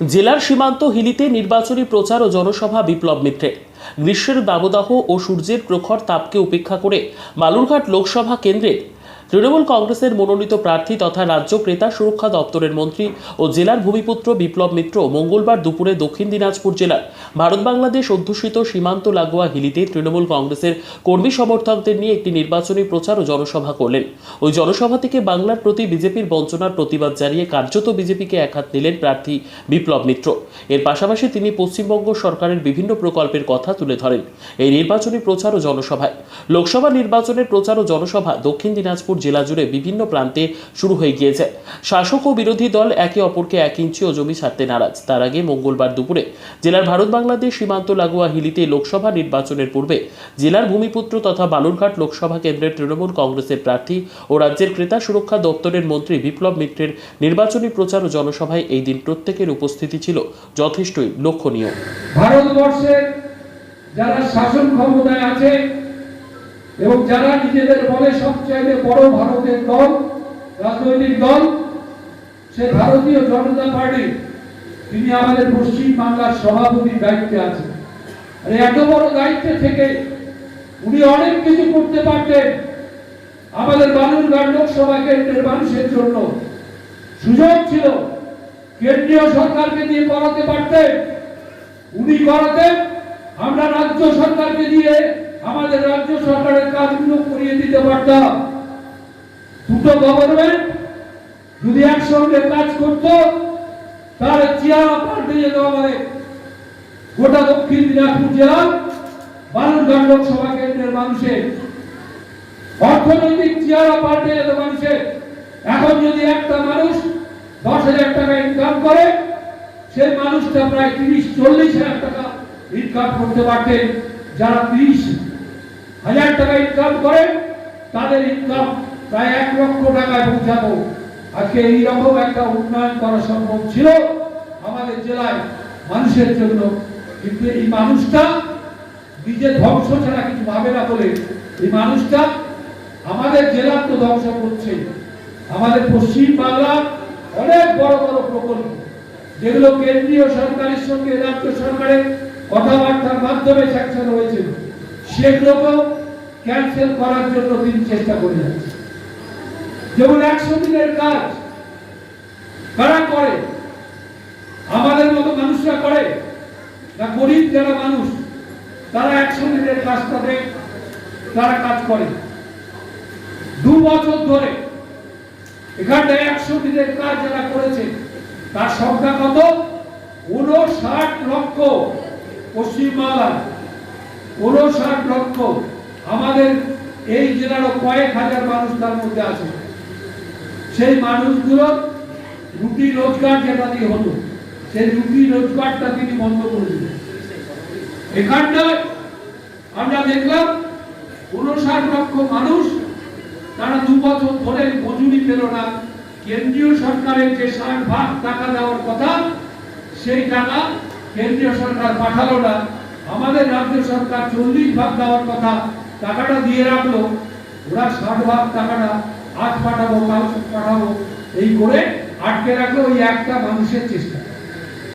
জেলার সীমান্ত হিলিতে নির্বাচনী প্রচার ও জনসভা বিপ্লব মিত্রে। গ্রীষ্মের দাবদাহ ও সূর্যের প্রখর তাপকে উপেক্ষা করে বালুরঘাট লোকসভা কেন্দ্রের তৃণমূল কংগ্রেসের মনোনীত প্রার্থী তথা রাজ্য ক্রেতা সুরক্ষা দপ্তরের মন্ত্রী ও জেলার ভূমিপুত্র বিপ্লব মিত্র মঙ্গলবার দুপুরে দক্ষিণ দিনাজপুর জেলার ভারত বাংলাদেশ অধ্যুষিত সীমান্ত লাগোয়া হিলিতে তৃণমূল কংগ্রেসের কর্মী সমর্থকদের নিয়ে একটি নির্বাচনী প্রচার ও জনসভা করলেন। ওই জনসভা থেকে বাংলার প্রতি বিজেপির বঞ্চনার প্রতিবাদ জানিয়ে কার্যত বিজেপিকে একহাত নিলেন প্রার্থী বিপ্লব মিত্র। এর পাশাপাশি তিনি পশ্চিমবঙ্গ সরকারের বিভিন্ন প্রকল্পের কথা তুলে ধরেন। এই নির্বাচনী প্রচার ও জনসভায়। লোকসভা নির্বাচনের প্রচার ও জনসভা দক্ষিণ দিনাজপুর জেলা জুড়ে বিভিন্ন প্রান্তে শুরু হয়ে গিয়েছে। শাসক ও বিরোধী দল একে অপরকে এক ইঞ্চিও জমি ছাড়তে নারাজ। তার আগে মঙ্গলবার দুপুরে জেলার ভারত বাংলাদেশ সীমান্ত লাগোয়া হিলিতে লোকসভা নির্বাচনের পূর্বে জেলার ভূমিপুত্র তথা বালুরঘাট লোকসভা কেন্দ্রের তৃণমূল কংগ্রেসের প্রার্থী ও রাজ্যের ক্রেতা সুরক্ষা দপ্তরের মন্ত্রী বিপ্লব মিত্রের নির্বাচনী প্রচার ও জনসভায় এই দিন প্রত্যেকের উপস্থিতি ছিল যথেষ্টই লক্ষণীয়। ভারতবর্ষের যারা শাসন ক্ষমতায় আছে এবং যারা নিজেদের বলে সবচাইতে বড় ভারতের দল, রাজনৈতিক দল, সে ভারতীয় জনতা পার্টি, তিনি আমাদের পশ্চিম বাংলার সভাপতির দায়িত্বে আছেন। আর এত বড় দায়িত্বে থেকে উনি অনেক কিছু করতে পারতেন। আমাদের বালুরঘাট লোকসভা কেন্দ্রের মানুষের জন্য সুযোগ ছিল। কেন্দ্রীয় সরকারকে দিয়ে করাতে পারতেন। উনি করাতেন। আমরা রাজ্য সরকারকে দিয়ে আমাদের রাজ্য সরকারের কাজগুলো করিয়ে দিতে পারতাম দুটো গভর্নমেন্ট যদি একসঙ্গে কাজ করত, তাহলে চেয়ারা পাল্টে যেত আমাদের। গোটা দক্ষিণ দিনাজপুর জেলার বালুরঘাট লোকসভা কেন্দ্রের মানুষের। অর্থনৈতিক চেয়ারা পাল্টে যেত মানুষের। এখন যদি একটা মানুষ দশ হাজার টাকা ইনকাম করে, সেই মানুষটা প্রায় তিরিশ, চল্লিশ হাজার টাকা ইনকাম করতে পারতেন। যারা তিরিশ হাজার টাকা ইনকাম করেন, তাদের ইনকাম প্রায় এক লক্ষ টাকায় পৌঁছাতো আজকে এইরকম একটা উন্নয়ন করা সম্ভব ছিল আমাদের জেলায় মানুষের জন্য। কিন্তু এই মানুষটা নিজের ধ্বংস ছাড়া কিছু ভাবে না বলে এই মানুষটা আমাদের জেলার তো ধ্বংস করছে। আমাদের পশ্চিম বাংলার অনেক বড় বড় প্রকল্প। যেগুলো কেন্দ্রীয় সরকারের সঙ্গে রাজ্য সরকারের কথাবার্তার মাধ্যমে স্যাংশন হয়েছে সেগুলোকেও ক্যান্সেল করার জন্য তিনি চেষ্টা করে যাচ্ছে। যেমন একশো দিনের কাজ কারা করে? আমাদের মতো মানুষরা করে? না গরিব যারা মানুষ, তারা একশো দিনের কাজটাতে তারা কাজ করে। দু বছর ধরে এখানটায় একশো দিনের কাজ যারা করেছে, তার সংখ্যা কত? উনষাট লক্ষ পশ্চিমবাংলার উনষাট লক্ষ আমাদের এই জেলারও কয়েক হাজার মানুষ তার মধ্যে আছে। সেই মানুষগুলো রুটি রোজগার যেটা দিয়ে হতো, সেই রুটি রোজগারটা তিনি বন্ধ করে দিলেন। এখানটায় আমরা দেখলাম উনষাট লক্ষ মানুষ, তারা দু বছর ধরে মজুরি পেল না। কেন্দ্রীয় সরকারের যে ষাট ভাগ টাকা দেওয়ার কথা, সেই টাকা কেন্দ্রীয় সরকার পাঠালো না। আমাদের রাজ্য সরকার চল্লিশ ভাগ দেওয়ার কথা টাকাটা দিয়ে রাখল, ওরা ষাট ভাগ টাকাটা আজ পাঠাবো, কাল পাঠাবো, এই করে আটকে রাখল ওই একটা মানুষের চেষ্টা।